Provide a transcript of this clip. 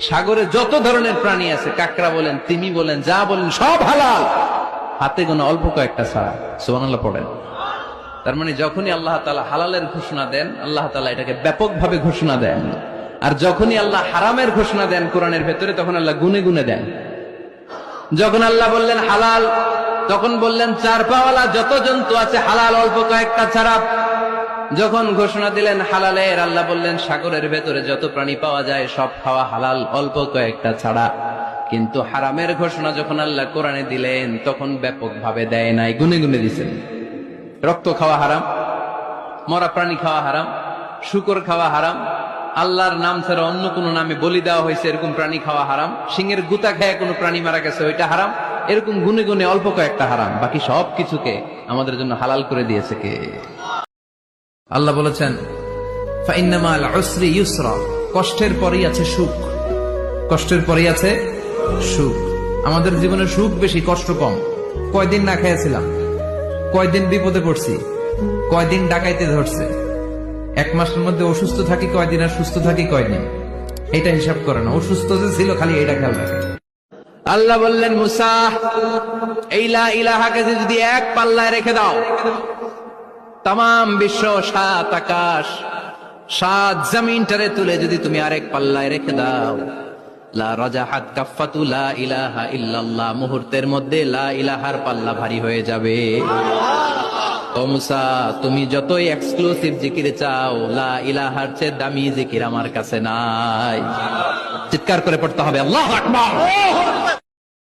সাগরে যত ধরনের প্রাণী আছে, কাকড়া বলেন, তিমি বলেন, যা বলেন, সব হালাল। হাতে গোনা অল্প কয়েকটা ছাড়া, সুবহানাল্লাহ পড়েন। তার মানে যখনই আল্লাহ তালা হালালের ঘোষণা দেন, আল্লাহ তালা এটাকে ব্যাপকভাবে ঘোষণা দেন। আর যখনই আল্লাহ হারামের ঘোষণা দেন কোরআনের ভেতরে, তখন আল্লাহ গুনে গুনে দেন। যখন আল্লাহ বললেন হালাল, তখন বললেন চার পাওয়ালা যত জন্তু আছে, হালাল অল্প কয়েকটা ছাড়া যখন ঘোষণা দিলেন হালালের আল্লাহ বললেন, সাগরের ভেতরে যত প্রাণী পাওয়া যায়, সব খাওয়া হালাল, অল্প কয়েকটা ছাড়া। কিন্তু হারামের ঘোষণা যখন আল্লাহ কোরআনে দিলেন, তখন ব্যাপকভাবে দেয় নাই, গুনে গুনে দিছেন। রক্ত খাওয়া হারাম, মরা প্রাণী খাওয়া হারাম, শুকর খাওয়া হারাম, আল্লাহর নাম ছাড়া অন্য কোনো নামে বলি দেওয়া হয়েছে, এরকম প্রাণী খাওয়া হারাম সিংহের গুতা খেয়ে কোনো প্রাণী মারা গেছে, ওইটা হারাম, এরকম গুনে গুনে অল্প কয়েকটা হারাম, বাকি সব কিছুকে আমাদের জন্য হালাল করে দিয়েছে কে? আল্লাহ বলেছেন, "ফাইন্নামা আল ইউসরা কষ্টের পরেই আছে সুখ। কষ্টের পরেই আছে সুখ। আমাদের জীবনে সুখ বেশি, কষ্ট কম। কয়দিন না খেয়েছিলাম, কয়দিন বিপদে পড়ছি, কয়দিন ডাকাইতে ধরছে। এক মাসের মধ্যে অসুস্থ থাকি কয়দিন আর সুস্থ থাকি কয়দিন? এটা হিসাব করে না, অসুস্থ যে ছিল খালি এটা খেয়াল রাখে। আল্লাহ বললেন, মুসা, এই ইলাহাকে যদি এক পাল্লায় রেখে দাও তাম বিশ্ব সাত আকাশ, সাত জমিনটারে তুলে যদি তুমি আরেক পাল্লায় রেখে দাও। লা ইলাহা মুহূর্তের মধ্যে লা ইলাহার পাল্লা ভারী হয়ে যাবে। ও মুসা, তুমি যতই এক্সক্লুসিভ জিকির চাও, লা ইলাহার দামি জিকির আমার কাছে নাই। চিৎকার করে পড়তে হবে